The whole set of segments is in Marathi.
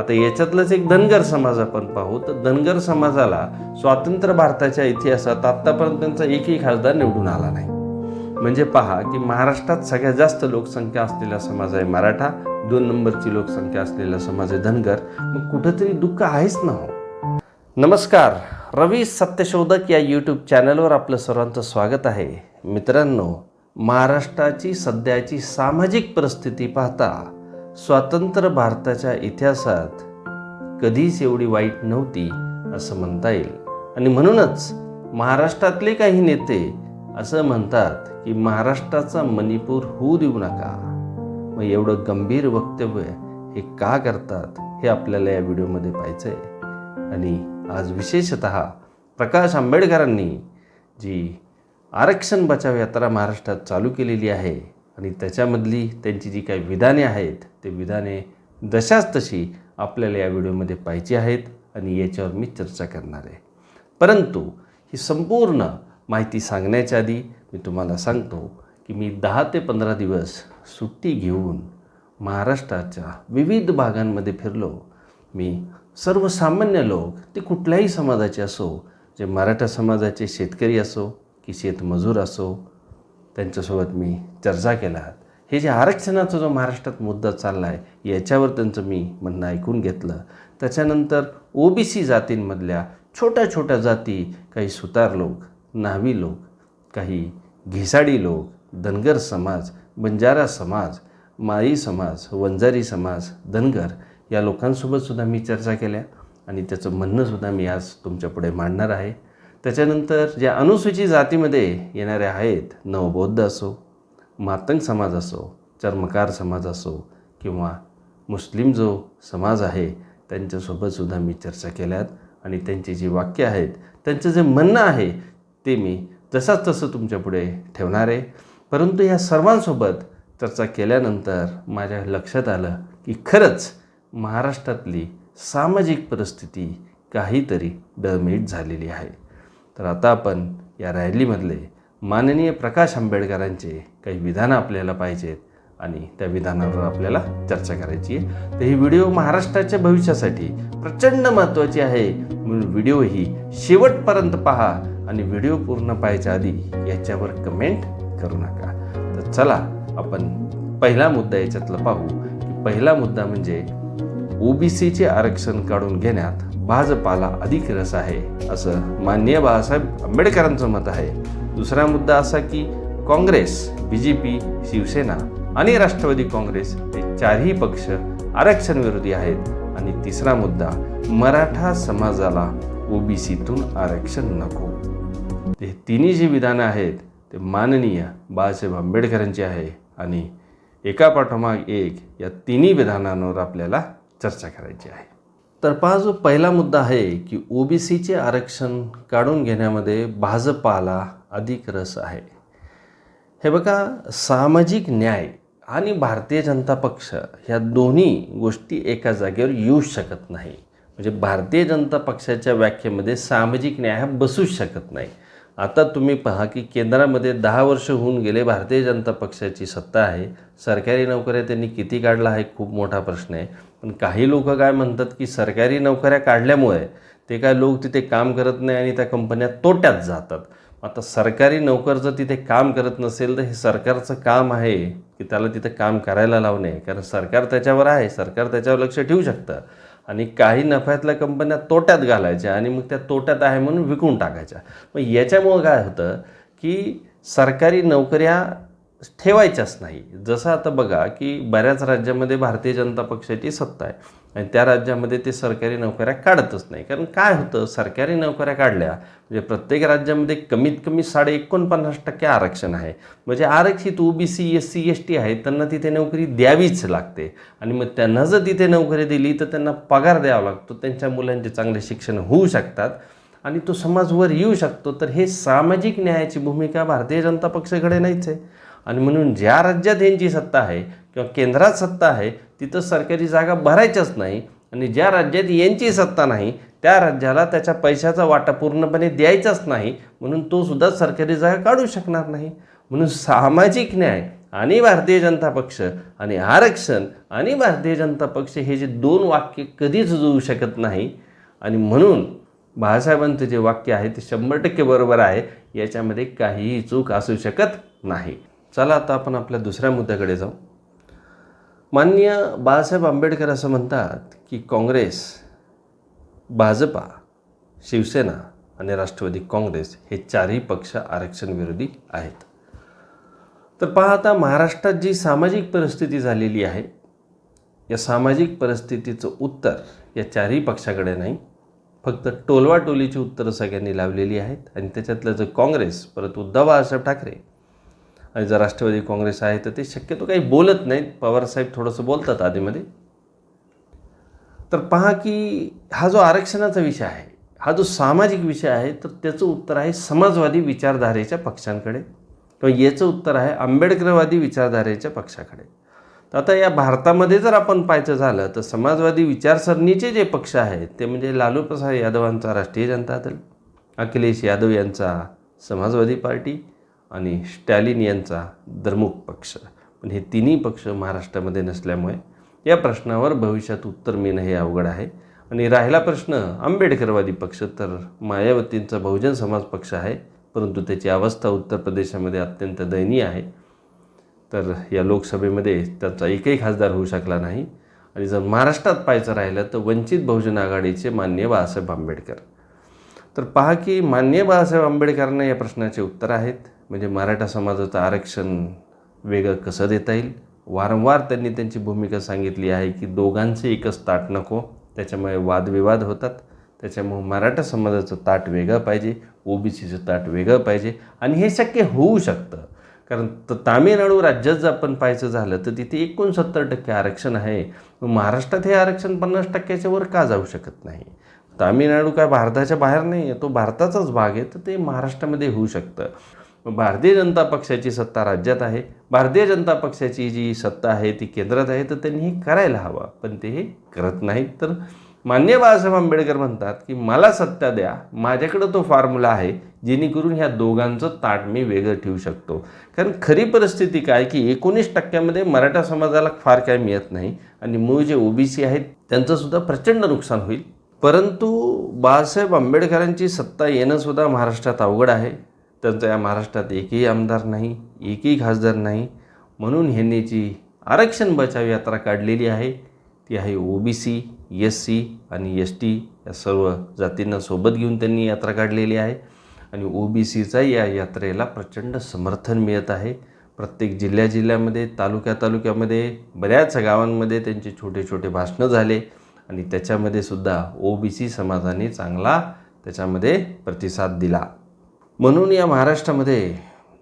आता याच्यातलंच एक धनगर समाज आपण पाहू. तर धनगर समाजाला स्वातंत्र्य भारताच्या इतिहासात आत्तापर्यंत त्यांचा एकही खासदार निवडून आला नाही. म्हणजे पहा की महाराष्ट्रात सगळ्यात जास्त लोकसंख्या असलेला समाज आहे मराठा दोन नंबरची लोकसंख्या असलेला समाज आहे धनगर. मग कुठंतरी दुःख आहेच ना हो. नमस्कार रवी सत्यशोधक या यूट्यूब चॅनलवर आपलं सर्वांचं स्वागत आहे. मित्रांनो महाराष्ट्राची सध्याची सामाजिक परिस्थिती पाहता स्वातंत्र्य भारताच्या इतिहासात कधीच एवढी वाईट नव्हती असं म्हणता येईल. आणि म्हणूनच महाराष्ट्रातले काही नेते असं म्हणतात की महाराष्ट्राचा मणिपूर होऊ देऊ नका. मग एवढं गंभीर वक्तव्य हे का करतात हे आपल्याला या व्हिडिओमध्ये पाहायचं आहे आणि आज विशेषत प्रकाश आंबेडकरांनी जी आरक्षण बचाव यात्रा महाराष्ट्रात चालू केलेली आहे आणि त्याच्यामधली त्यांची जी काही विधाने आहेत ते विधाने जशाच तशी आपल्याला या व्हिडिओमध्ये पाहिजे आहेत आणि याच्यावर मी चर्चा करणार आहे. परंतु ही संपूर्ण माहिती सांगण्याच्या आधी मी तुम्हाला सांगतो की मी दहा ते पंधरा दिवस सुट्टी घेऊन महाराष्ट्राच्या विविध भागांमध्ये फिरलो. मी सर्वसामान्य लोक ते कुठल्याही समाजाचे असो जे मराठा समाजाचे शेतकरी असो की शेतमजूर असो त्यांच्यासोबत मी चर्चा केला. हे जे आरक्षणाचा जो महाराष्ट्रात मुद्दा चालला आहे याच्यावर त्यांचं मी म्हणणं ऐकून घेतलं. त्याच्यानंतर ओ बी सी जातींमधल्या छोट्या छोट्या जाती काही सुतार लोक न्हावी लोक काही घिसाडी लोक धनगर समाज बंजारा समाज माळी समाज वंजारी समाज धनगर या लोकांसोबत सुद्धा मी चर्चा केल्या आणि त्याचं म्हणणंसुद्धा मी आज तुमच्यापुढे मांडणार आहे. त्याच्यानंतर ज्या अनुसूचित जातीमध्ये येणारे आहेत नवबौद्ध असो मातंग समाज असो चर्मकार समाज असो किंवा मुस्लिम जो समाज आहे त्यांच्यासोबतसुद्धा मी चर्चा केल्यात आणि त्यांची जी वाक्य आहेत त्यांचं जे म्हणणं आहे ते मी जसाच तसं तुमच्यापुढे ठेवणार आहे. परंतु या सर्वांसोबत चर्चा केल्यानंतर माझ्या लक्षात आलं की खरंच महाराष्ट्रातली सामाजिक परिस्थिती काहीतरी डळमीट झालेली आहे. तर आता आपण या रॅलीमधले माननीय प्रकाश आंबेडकरांचे काही विधानं आपल्याला पाहिजेत आणि त्या विधानावर आपल्याला चर्चा करायची आहे. तर ही व्हिडिओ महाराष्ट्राच्या भविष्यासाठी प्रचंड महत्त्वाची आहे. म्हणून व्हिडिओ ही शेवटपर्यंत पहा आणि व्हिडिओ पूर्ण पाहायच्या आधी याच्यावर कमेंट करू नका. तर चला आपण पहिला मुद्दा याच्यातला पाहू. की पहिला मुद्दा म्हणजे ओबीसीचे आरक्षण काढून घेण्यात भाजपाला अधिक रस आहे असं माननीय बाळासाहेब आंबेडकरांचं मत आहे. दुसरा मुद्दा असा की Congress B J P Shiv Sena आणि राष्ट्रवादी काँग्रेस हे चारही पक्ष आरक्षण विरोधी आहेत. आणि तिसरा मुद्दा मराठा समाजाला ओबीसीतून आरक्षण नको. ते तिन्ही जी विधानं आहेत ते माननीय बाळासाहेब आंबेडकरांची आहे. आणि एका पाठोमाग एक या तिन्ही विधानांवर आपल्याला चर्चा करायची आहे. तर पहा जो पहिला मुद्दा आहे की ओबीसीचे आरक्षण काढून घेण्यामध्ये भाजपाला अधिक रस आहे. हे बघा सामाजिक न्याय आणि भारतीय जनता पक्ष ह्या दोन्ही गोष्टी एका जागेवर येऊ शकत नाही. म्हणजे भारतीय जनता पक्षाच्या व्याख्येमध्ये सामाजिक न्याय हा बसूच शकत नाही. आता तुम्ही पहा की केंद्रामध्ये दहा वर्ष होऊन गेले भारतीय जनता पक्षाची सत्ता आहे. सरकारी नोकऱ्या त्यांनी किती काढला हा एक खूप मोठा प्रश्न आहे. पण काही लोक काय म्हणतात की सरकारी नोकऱ्या काढल्यामुळे ते काय लोक तिथे काम करत नाही आणि त्या कंपन्या तोट्यात जातात. आता सरकारी नोकर जर तिथे काम करत नसेल तर हे सरकारचं काम आहे की त्याला तिथे काम करायला लावणे. कारण सरकार त्याच्यावर आहे सरकार त्याच्यावर लक्ष ठेवू शकतं. आणि काही नफ्यातल्या कंपन्या तोट्यात घालायच्या आणि मग त्या तोट्यात आहे म्हणून विकून टाकायच्या. मग याच्यामुळं काय होतं की सरकारी नोकऱ्या ठेवायच्याच नाही. जसं आता बघा की बऱ्याच राज्यामध्ये भारतीय जनता पक्षाची सत्ता आहे आणि त्या राज्यामध्ये ते सरकारी नोकऱ्या काढतच नाही. कारण काय होतं? सरकारी नोकऱ्या काढल्या म्हणजे प्रत्येक राज्यामध्ये कमीत कमी साडे एकोणपन्नास टक्के आरक्षण आहे. म्हणजे आरक्षित O B C S C S T आहे त्यांना तिथे नोकरी द्यावीच लागते. आणि मग त्यांना जर तिथे नोकरी दिली तर त्यांना पगार द्यावा लागतो. त्यांच्या मुलांचे चांगले शिक्षण होऊ शकतात आणि तो समाजवर येऊ शकतो. तर हे सामाजिक न्यायाची भूमिका भारतीय जनता पक्षाकडे नाहीच आहे. आणि म्हणून ज्या राज्यात यांची सत्ता आहे किंवा केंद्रात सत्ता आहे तिथं सरकारी जागा भरायच्याच नाही आणि ज्या राज्यात यांची सत्ता नाही त्या राज्याला त्याच्या पैशाचा वाटा पूर्णपणे द्यायचाच नाही म्हणून तो सुद्धा सरकारी जागा काढू शकणार नाही. म्हणून सामाजिक न्याय आणि भारतीय जनता पक्ष आणि आरक्षण आणि भारतीय जनता पक्ष हे जे दोन वाक्य कधीच जुळू शकत नाही. आणि म्हणून बाळासाहेबांचं जे वाक्य आहे ते शंभर टक्के बरोबर आहे. याच्यामध्ये काहीही चूक असू शकत नाही. चला आता आपण आपल्या दुसऱ्या मुद्द्याकडे जाऊ. माननीय बाळासाहेब आंबेडकर असं म्हणतात की काँग्रेस भाजपा शिवसेना आणि राष्ट्रवादी काँग्रेस हे चारही पक्ष आरक्षण विरोधी आहेत. तर पहा आता महाराष्ट्रात जी सामाजिक परिस्थिती झालेली आहे या सामाजिक परिस्थितीचं उत्तर या चारही पक्षाकडे नाही फक्त टोलवाटोलीची उत्तरं सगळ्यांनी लावलेली आहेत आणि त्याच्यातलं जर काँग्रेस परत उद्धव बाळासाहेब ठाकरे जर राष्ट्रवादी काँग्रेस आहे तर ते शक्यतो काही बोलत नाहीत. पवारसाहेब थोडंसं बोलतात आधीमध्ये. तर पहा की हा जो आरक्षणाचा विषय आहे हा जो सामाजिक विषय आहे तर त्याचं उत्तर आहे समाजवादी विचारधारेच्या पक्षांकडे. किंवा याचं उत्तर आहे आंबेडकरवादी विचारधारेच्या पक्षाकडे. तर आता या भारतामध्ये जर आपण पाहायचं झालं तर समाजवादी विचारसरणीचे जे पक्ष आहेत ते म्हणजे लालू प्रसाद यादवांचा राष्ट्रीय जनता दल अखिलेश यादव यांचा समाजवादी पार्टी आणि स्टॅलिन यांचा द्रमुक पक्ष. पण हे तिन्ही पक्ष महाराष्ट्रामध्ये नसल्यामुळे या प्रश्नावर भविष्यात उत्तर मिळणं हे अवघड आहे. आणि राहिला प्रश्न आंबेडकरवादी पक्ष तर मायावतींचा बहुजन समाज पक्ष आहे परंतु त्याची अवस्था उत्तर प्रदेशामध्ये अत्यंत दयनीय आहे. तर या लोकसभेमध्ये त्यांचा एकही खासदार होऊ शकला नाही. आणि जर महाराष्ट्रात पाहायचं राहिलं तर वंचित बहुजन आघाडीचे मान्य बाळासाहेब आंबेडकर. तर पहा की मान्य बाळासाहेब आंबेडकरांना या प्रश्नाचे उत्तर आहेत. म्हणजे मराठा समाजाचं आरक्षण वेगळं कसं देता येईल? वारंवार त्यांनी त्यांची भूमिका सांगितली आहे की दोघांचे एकच ताट नको त्याच्यामुळे वादविवाद होतात. त्याच्यामुळे मराठा समाजाचं ताट वेगळं पाहिजे ओबीसीचं ताट वेगळं पाहिजे आणि हे शक्य होऊ शकतं. कारण त तामिळनाडू राज्यात जर आपण पाहायचं झालं तर तिथे एकोणसत्तर टक्के आरक्षण आहे. महाराष्ट्रात हे आरक्षण पन्नास टक्क्याच्या वर का जाऊ शकत नाही? तामिळनाडू काय भारताच्या बाहेर नाही आहे तो भारताचाच भाग आहे तर ते महाराष्ट्रामध्ये होऊ शकतं. भारतीय जनता पक्षाची सत्ता राज्यात आहे. भारतीय जनता पक्षाची जी सत्ता आहे ती केंद्रात आहे तर त्यांनी हे करायला हवं. पण ते हे करत नाहीत. तर मान्य बाळासाहेब आंबेडकर म्हणतात की मला सत्ता द्या. माझ्याकडं तो फॉर्म्युला आहे जेणेकरून ह्या दोघांचं ताट मी वेगळं ठेवू शकतो. कारण खरी परिस्थिती काय की एकोणीस टक्क्यामध्ये मराठा समाजाला फार काय मिळत नाही आणि मूळ जे ओबीसी आहेत त्यांचंसुद्धा प्रचंड नुकसान होईल. परंतु बाळासाहेब आंबेडकरांची सत्ता येणंसुद्धा महाराष्ट्रात अवघड आहे. त्यांचा या महाराष्ट्रात एकही आमदार नाही एकही खासदार नाही. म्हणून ह्यांनी जी आरक्षण बचाव यात्रा काढलेली आहे. ती आहे ओबीसी एस सी आणि एस टी या सर्व जातींना सोबत घेऊन त्यांनी यात्रा काढलेली आहे. आणि ओ बी सीचा या यात्रेला प्रचंड समर्थन मिळत आहे. प्रत्येक जिल्ह्या जिल्ह्यामध्ये तालुक्या तालुक्यामध्ये बऱ्याच गावांमध्ये त्यांचे छोटे छोटे भाषणं झाले. आणि त्याच्यामध्ये सुद्धा ओ बी सी समाजाने चांगला त्याच्यामध्ये प्रतिसाद दिला. म्हणून या महाराष्ट्रामध्ये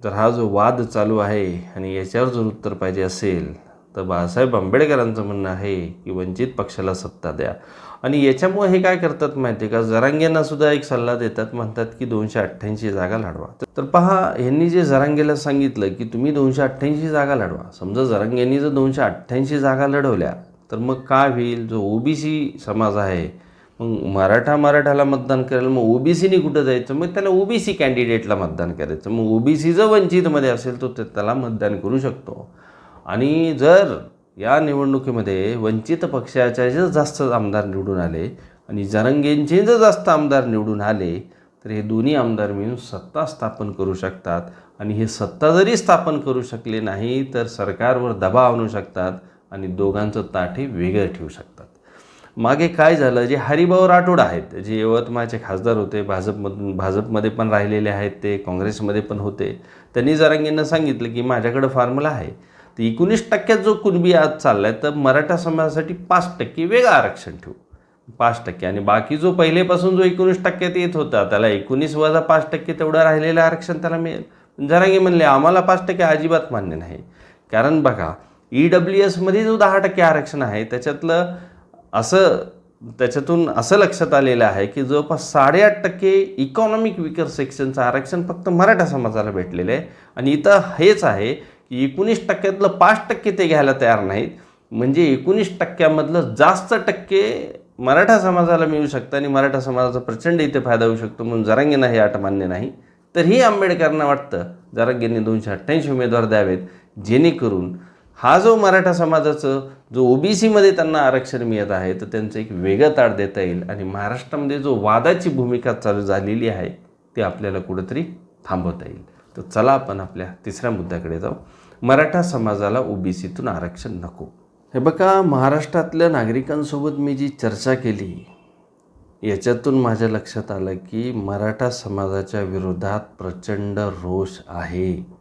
जर हा जो वाद चालू आहे आणि याच्यावर जर उत्तर पाहिजे असेल तर बाळासाहेब आंबेडकरांचं म्हणणं आहे की वंचित पक्षाला सत्ता द्या. आणि याच्यामुळे हे काय करतात माहिती आहे का? जरांगेंना सुद्धा एक सल्ला देतात. म्हणतात की दोनशे अठ्ठ्याऐंशी जागा लढवा. तर पहा यांनी जे जरांगेला सांगितलं की तुम्ही दोनशे अठ्ठ्याऐंशी जागा लढवा. समजा जरांगेंनी जर दोनशे अठ्ठ्याऐंशी जागा लढवल्या तर मग काय होईल? जो ओबीसी समाज आहे मग मराठा मराठाला मतदान करेल मग ओबीसीनी कुठं जायचं? मग त्याला ओबीसी कॅन्डिडेटला मतदान करायचं. मग ओबीसी जर वंचितमध्ये असेल तर त्याला मतदान करू शकतो. आणि जर या निवडणुकीमध्ये वंचित पक्षाच्या जर जास्त आमदार निवडून आले आणि जरंगेंचे जर जास्त आमदार निवडून आले तर हे दोन्ही आमदार मिळून सत्ता स्थापन करू शकतात. आणि हे सत्ता जरी स्थापन करू शकले नाही तर सरकारवर दबाव आणू शकतात आणि दोघांचं ताठे हे वेगळं ठेवू शकतात. मागे काय झालं जे हरिभाऊ राठोड आहेत जे यवतमाळचे खासदार होते भाजपमधून भाजपमध्ये पण राहिलेले आहेत ते काँग्रेसमध्ये पण होते त्यांनी जरांगींना सांगितलं की माझ्याकडं फॉर्म्युला आहे. तर एकोणीस टक्क्यात जो कुणबी आज चालला आहे तर मराठा समाजासाठी पाच टक्के वेगळं आरक्षण ठेवू. पाच टक्के. आणि बाकी जो पहिलेपासून जो एकोणीस टक्क्यात येत होता त्याला एकोणीस वजा पाच टक्के तेवढं राहिलेलं आरक्षण त्याला मिळेल. जरांगी म्हणले आम्हाला पाच टक्के अजिबात मान्य नाही. कारण बघा ई डब्ल्यू एसमध्ये जो दहा टक्के आरक्षण आहे त्याच्यातलं असं त्याच्यातून असं लक्षात आलेलं आहे की जवळपास साडेआठ टक्के इकॉनॉमिक विकर सेक्शनचं आरक्षण फक्त मराठा समाजाला भेटलेलं आहे. आणि इथं हेच आहे की एकोणीस टक्क्यातलं पाच टक्के ते घ्यायला तयार नाहीत. म्हणजे एकोणीस टक्क्यामधलं जास्त टक्के मराठा समाजाला मिळू शकतं आणि मराठा समाजाचा प्रचंड इथे फायदा होऊ शकतो म्हणून जरांगेंना हे अट मान्य नाही. तरीही आंबेडकरांना वाटतं जरांगेंनी दोनशे अठ्ठ्याऐंशी उमेदवार द्यावेत जेणेकरून हा जो मराठा समाजाचं जो ओबीसीमध्ये त्यांना आरक्षण मिळत आहे तर त्यांचं एक वेगळं ताट देता येईल आणि महाराष्ट्रामध्ये जो वादाची भूमिका चालू झालेली आहे ते आपल्याला कुठंतरी थांबवता येईल. तर चला आपण आपल्या तिसऱ्या मुद्द्याकडे जाऊ. मराठा समाजाला ओबीसीतून आरक्षण नको. हे बघा महाराष्ट्रातल्या नागरिकांसोबत मी जी चर्चा केली याच्यातून माझ्या लक्षात आलं की मराठा समाजाच्या विरोधात प्रचंड रोष आहे.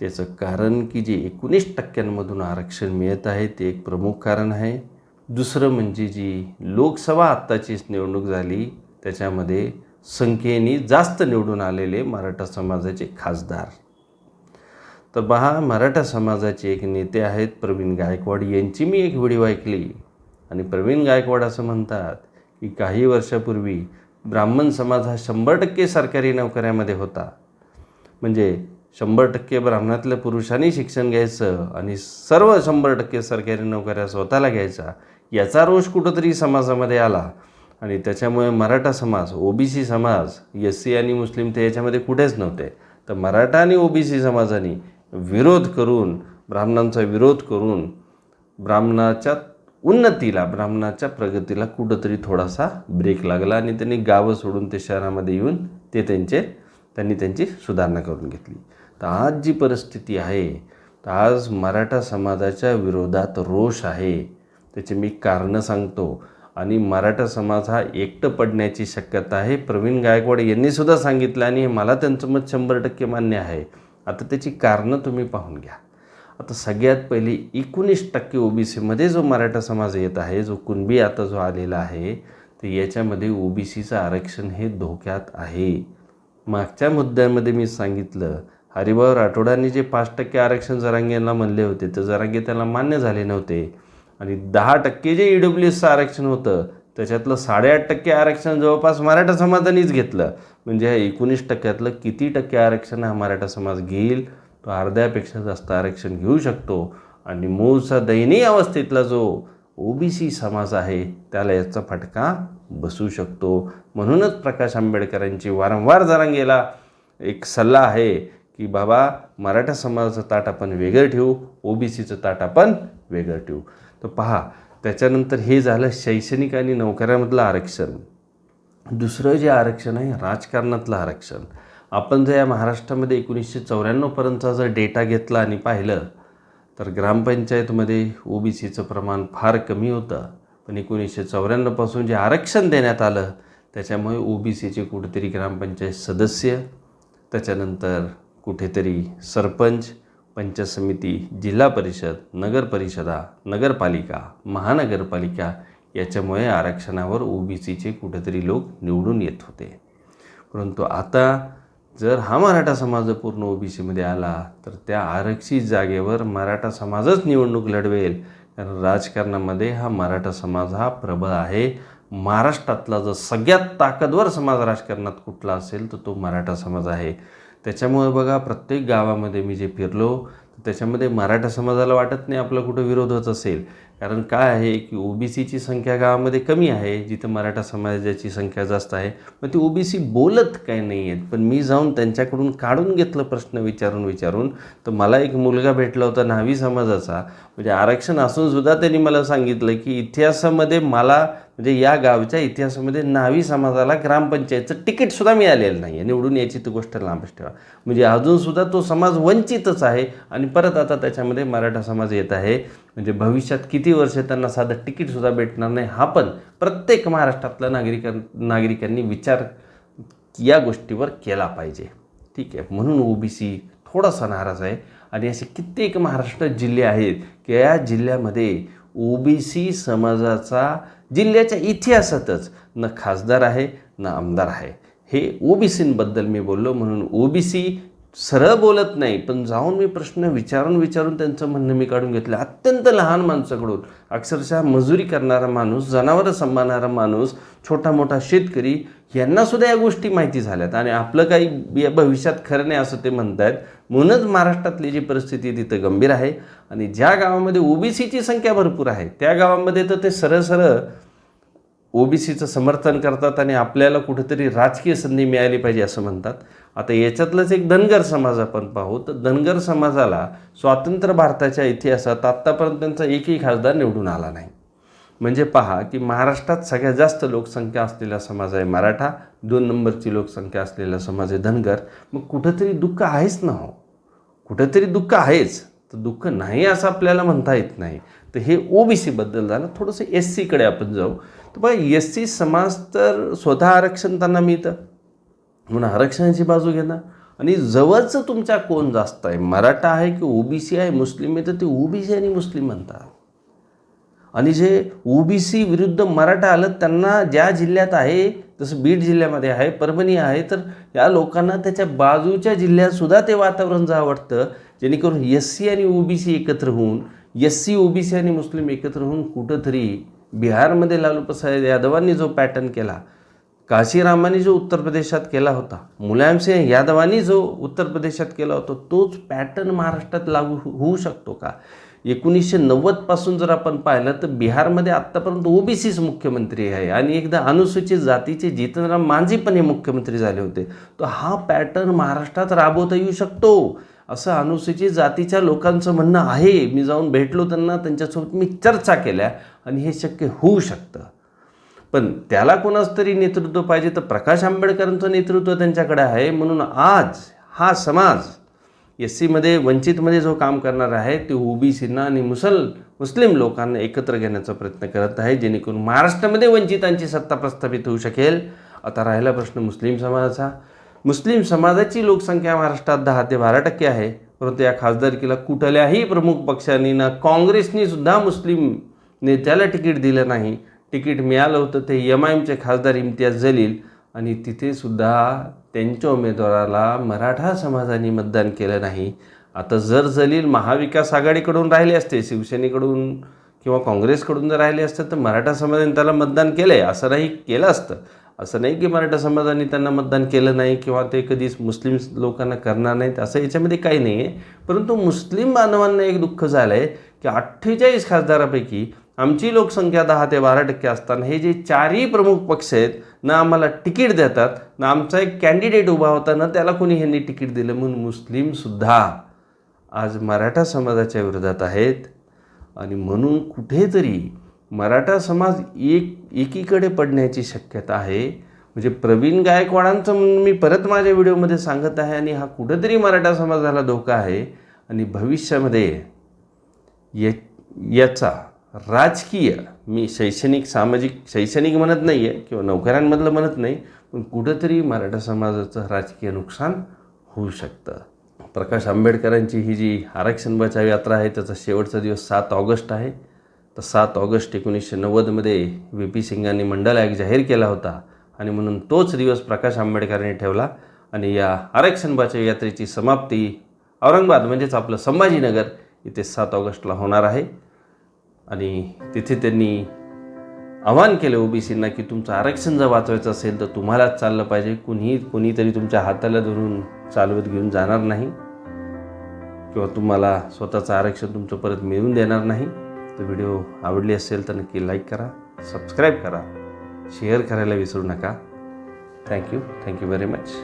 त्याचं कारण की जे एकोणीस टक्क्यांमधून आरक्षण मिळत आहे ते एक प्रमुख कारण आहे. दुसरं म्हणजे जी लोकसभा आत्ताचीच निवडणूक झाली त्याच्यामध्ये संख्येने जास्त निवडून आलेले मराठा समाजाचे खासदार. तर पहा मराठा समाजाचे एक नेते आहेत प्रवीण गायकवाड. यांची मी एक व्हिडिओ ऐकली. आणि प्रवीण गायकवाड असं म्हणतात की काही वर्षापूर्वी ब्राह्मण समाज हा शंभर टक्के सरकारी नोकऱ्यामध्ये होता. म्हणजे शंभर टक्के ब्राह्मणातल्या पुरुषांनी शिक्षण घ्यायचं आणि सर्व शंभर टक्के सरकारी नोकऱ्या स्वतःला घ्यायचा याचा रोष कुठंतरी समाजामध्ये आला. आणि त्याच्यामुळे मराठा समाज ओबीसी समाज एस सी आणि मुस्लिम ते याच्यामध्ये कुठेच नव्हते. तर मराठा आणि ओबीसी समाजाने विरोध करून ब्राह्मणांचा विरोध करून ब्राह्मणाच्या उन्नतीला ब्राह्मणाच्या प्रगतीला कुठंतरी थोडासा ब्रेक लागला आणि त्यांनी गावं सोडून ते शहरामध्ये येऊन ते त्यांचे त्यांनी त्यांची सुधारणा करून घेतली. तर आज जी परिस्थिती आहे तर आज मराठा समाजाच्या विरोधात रोष आहे. त्याची मी कारणं सांगतो. आणि मराठा समाज हा एकटं पडण्याची शक्यता आहे. प्रवीण गायकवाड यांनीसुद्धा सांगितलं आणि मला त्यांचं मत शंभर टक्के मान्य आहे. आता त्याची कारणं तुम्ही पाहून घ्या. आता सगळ्यात पहिले एकोणीस टक्के ओबीसीमध्ये जो मराठा समाज येत आहे जो कुणबी आता जो आलेला आहे तर याच्यामध्ये ओबीसीचं आरक्षण हे धोक्यात आहे. मागच्या मुद्द्यामध्ये मी सांगितलं हरिभाऊ राठोडांनी जे पाच टक्के आरक्षण जरांगेला म्हणले होते तर जरांगे त्याला मान्य झाले नव्हते. आणि दहा टक्के जे ई डब्ल्यू एसचं आरक्षण होतं त्याच्यातलं साडेआठ टक्के आरक्षण जवळपास मराठा समाजानेच घेतलं. म्हणजे ह्या एकोणीस टक्क्यातलं किती टक्के आरक्षण हा मराठा समाज घेईल तो अर्ध्यापेक्षा जास्त आरक्षण घेऊ शकतो. आणि मूळचा दयनीय अवस्थेतला जो ओबीसी समाज आहे त्याला याचा फटका बसू शकतो. म्हणूनच प्रकाश आंबेडकरांची वारंवार जरांगेला एक सल्ला आहे की बाबा मराठा समाजाचं ताट आपण वेगळं ठेवू ओबीसीचं ताट आपण वेगळं ठेवू. तर पहा त्याच्यानंतर हे झालं शैक्षणिक आणि नोकऱ्यामधलं आरक्षण. दुसरं जे आरक्षण आहे राजकारणातलं आरक्षण. आपण जर या महाराष्ट्रामध्ये एकोणीसशे चौऱ्याण्णवपर्यंतचा जर डेटा घेतला आणि पाहिलं तर ग्रामपंचायतमध्ये ओबीसीचं प्रमाण फार कमी होतं. पण एकोणीसशे चौऱ्याण्णवपासून जे आरक्षण देण्यात आलं त्याच्यामुळे ओबीसीचे कुठेतरी ग्रामपंचायत सदस्य त्याच्यानंतर कुठेतरी सरपंच पंचायत समिती जिल्हा परिषद नगर परिषदा नगरपालिका महानगरपालिका याच्यामुळे आरक्षणावर ओ बी सीचे कुठेतरी लोक निवडून येत होते. परंतु आता जर हा मराठा समाज पूर्ण ओ बी सीमध्ये आला तर त्या आरक्षित जागेवर मराठा समाजच निवडणूक लढवेल. कारण राजकारणामध्ये हा मराठा समाज हा प्रबळ आहे. महाराष्ट्रातला जर सगळ्यात ताकदवर समाज राजकारणात कुठला असेल तर तो मराठा समाज आहे. त्याच्यामुळे बघा प्रत्येक गावामध्ये मी जे फिरलो त्याच्यामध्ये मराठा समाजाला वाटत नाही आपला कुठं विरोध होत असेल. कारण काय आहे की ओबीसीची संख्या गावामध्ये कमी आहे जिथं मराठा समाजाची संख्या जास्त आहे. मग ती ओबीसी बोलत काय नाही आहेत पण मी जाऊन त्यांच्याकडून काढून घेतलं प्रश्न विचारून विचारून. तर मला एक मुलगा भेटला होता न्हावी समाजाचा. म्हणजे आरक्षण असून सुद्धा त्यांनी मला सांगितलं की इतिहासामध्ये मला म्हणजे या गावच्या इतिहासामध्ये न्हावी समाजाला ग्रामपंचायतचं तिकीटसुद्धा मिळालेलं नाही आहे निवडून याची ती गोष्ट लांबच ठेवा. म्हणजे अजूनसुद्धा तो समाज वंचितच आहे आणि परत आता त्याच्यामध्ये मराठा समाज येत आहे. म्हणजे भविष्यात किती वर्ष त्यांना साधं तिकीटसुद्धा भेटणार नाही हा पण प्रत्येक महाराष्ट्रातल्या नागरिकां नागरिकांनी विचार या गोष्टीवर केला पाहिजे. ठीक आहे. म्हणून ओबीसी थोडासा नाराज आहे. आणि असे कित्येक महाराष्ट्र जिल्हे आहेत की या जिल्ह्यामध्ये ओबीसी समाजाचा जिल्ह्याच्या इतिहासातच न खासदार आहे न आमदार आहे. हे ओबीसींबद्दल मी बोललो म्हणून ओबीसी सरळ बोलत नाही पण जाऊन मी प्रश्न विचारून विचारून त्यांचं म्हणणं मी काढून घेतलं. अत्यंत लहान माणसाकडून अक्षरशः मजुरी करणारा माणूस जनावरं सांभाळणारा माणूस छोटा मोठा शेतकरी यांनासुद्धा या गोष्टी माहिती झाल्यात. आणि आपलं काही या भविष्यात खरं नाही असं ते म्हणत आहेत म्हणूनच महाराष्ट्रातली जी परिस्थिती तिथं गंभीर आहे. आणि ज्या गावामध्ये ओबीसीची संख्या भरपूर आहे त्या गावामध्ये तर ते सरळ सरळ ओबीसीचं समर्थन करतात आणि आपल्याला कुठेतरी राजकीय संधी मिळाली पाहिजे असं म्हणतात. आता याच्यातलंच एक धनगर समाज आपण पाहू तर धनगर समाजाला स्वातंत्र्य भारताच्या इतिहासात आत्तापर्यंत त्यांचा एकही खासदार निवडून आला नाही. म्हणजे पहा की महाराष्ट्रात सगळ्यात जास्त लोकसंख्या असलेला समाज आहे मराठा दोन नंबरची लोकसंख्या असलेला समाज आहे धनगर. मग कुठंतरी दुःख आहेच ना हो? कुठंतरी दुःख आहेच. तर दुःख नाही असं आपल्याला म्हणता येत नाही. तर हे ओबीसीबद्दल झालं थोडंसं एस सीकडे आपण जाऊ. तर बघा एस सी समाज तर स्वतः आरक्षण त्यांना मिळतं. म्हणून आरक्षणाची बाजू घेणं आणि जवळचं तुमच्या कोण जास्त आहे? मराठा आहे की ओबीसी आहे? मुस्लिम आहे तर ते ओबीसी आणि मुस्लिम म्हणतात. आणि जे ओबीसी विरुद्ध मराठा आलं त्यांना ज्या जिल्ह्यात आहे जसं बीड जिल्ह्यामध्ये आहे परभणी आहे तर या लोकांना त्याच्या बाजूच्या जिल्ह्यातसुद्धा ते वातावरण जा वाटतं जेणेकरून एस सी आणि ओबीसी एकत्र होऊन एस सी ओबीसी आणि मुस्लिम एकत्र होऊन कुठंतरी बिहारमध्ये लालू प्रसाद यादवांनी जो पॅटर्न केला काशीरामांनी जो उत्तर प्रदेशात केला होता मुलायमसिंह यादवानी जो उत्तर प्रदेशात केला होता तोच पॅटर्न महाराष्ट्रात लागू हो-, होऊ शकतो का? एकोणीसशे नव्वदपासून जर आपण पाहिलं तर बिहारमध्ये आत्तापर्यंत ओबीसीच मुख्यमंत्री आहे आणि एकदा अनुसूचित जातीचे जितनराम मांझी पण हे मुख्यमंत्री झाले होते. तर हा पॅटर्न महाराष्ट्रात राबवता येऊ शकतो असं अनुसूचित जातीच्या लोकांचं म्हणणं आहे. मी जाऊन भेटलो त्यांना त्यांच्यासोबत मी चर्चा केल्या आणि हे शक्य होऊ शकतं. पण त्याला कोणाच तरी नेतृत्व पाहिजे तर प्रकाश आंबेडकरांचं नेतृत्व त्यांच्याकडे आहे. म्हणून आज हा समाज एस सीमध्ये वंचितमध्ये जो काम करणार आहे ते ओबीसींना आणि मुसल मुस्लिम लोकांना एकत्र घेण्याचा प्रयत्न करत आहे जेणेकरून महाराष्ट्रामध्ये वंचितांची सत्ता प्रस्थापित होऊ शकेल. आता राहिला प्रश्न मुस्लिम समाजाचा. मुस्लिम समाजाची लोकसंख्या महाराष्ट्रात दहा ते बारा टक्के आहे. परंतु या खासदारकीला कुठल्याही प्रमुख पक्षांनी ना काँग्रेसनी सुद्धा मुस्लिम नेत्याला तिकीट दिलं नाही. तिकीट मिळालं होतं ते एम आय एमचे खासदार इम्तियाज जलील आणि तिथेसुद्धा त्यांच्या उमेदवाराला मराठा समाजाने मतदान केलं नाही. आता जर जलील महाविकास आघाडीकडून राहिले असते शिवसेनेकडून किंवा काँग्रेसकडून जर राहिले असते तर मराठा समाजाने त्याला मतदान केलं आहे असं नाही केलं असतं. असं नाही की मराठा समाजाने त्यांना मतदान केलं नाही किंवा ते कधीच मुस्लिम लोकांना करणार नाहीत असं याच्यामध्ये काही नाही आहे परंतु मुस्लिम बांधवांना एक दुःख झालं आहे की अठ्ठेचाळीस खासदारापैकी आमची लोकसंख्या दहा ते बारा टक्के असताना हे जे चारही प्रमुख पक्ष आहेत ना आम्हाला तिकीट देतात ना आमचा एक कॅन्डिडेट उभा होता ना त्याला कोणी ह्यांनी तिकीट दिलं म्हणून मुस्लिमसुद्धा आज मराठा समाजाच्या विरोधात आहेत. आणि म्हणून कुठेतरी मराठा समाज एक एकीकडे पडण्याची शक्यता आहे. म्हणजे प्रवीण गायकवाडांचं म्हणून मी परत माझ्या व्हिडिओमध्ये सांगत आहे आणि हा कुठेतरी मराठा समाजाला धोका आहे. आणि भविष्यामध्ये या याचा राजकीय मी शैक्षणिक सामाजिक शैक्षणिक म्हणत नाही आहे किंवा नोकऱ्यांमधलं म्हणत नाही पण कुठंतरी मराठा समाजाचं राजकीय नुकसान होऊ शकतं. प्रकाश आंबेडकरांची ही जी आरक्षण बचाव यात्रा आहे त्याचा शेवटचा दिवस सात ऑगस्ट आहे. तर सात ऑगस्ट एकोणीसशे नव्वदमध्ये व्ही पी सिंगांनी मंडल आयोग जाहीर केला होता आणि म्हणून तोच दिवस प्रकाश आंबेडकरांनी ठेवला आणि या आरक्षण बचाव यात्रेची समाप्ती औरंगाबाद म्हणजेच आपलं संभाजीनगर इथे सात ऑगस्टला होणार आहे. आणि तिथे त्यांनी आवाहन केलं ओबीसींना की तुमचं आरक्षण जर वाचवायचं असेल तर तुम्हालाच चाललं पाहिजे. कुणीही कोणीतरी तुमच्या हाताला धरून चालवत घेऊन जाणार नाही. किंवा तुम्हाला स्वतःचं आरक्षण तुमचं परत मिळवून देणार नाही. तर व्हिडिओ आवडली असेल तर नक्की लाईक करा सबस्क्राईब करा. शेअर करायला विसरू नका. Thank you thank you very much.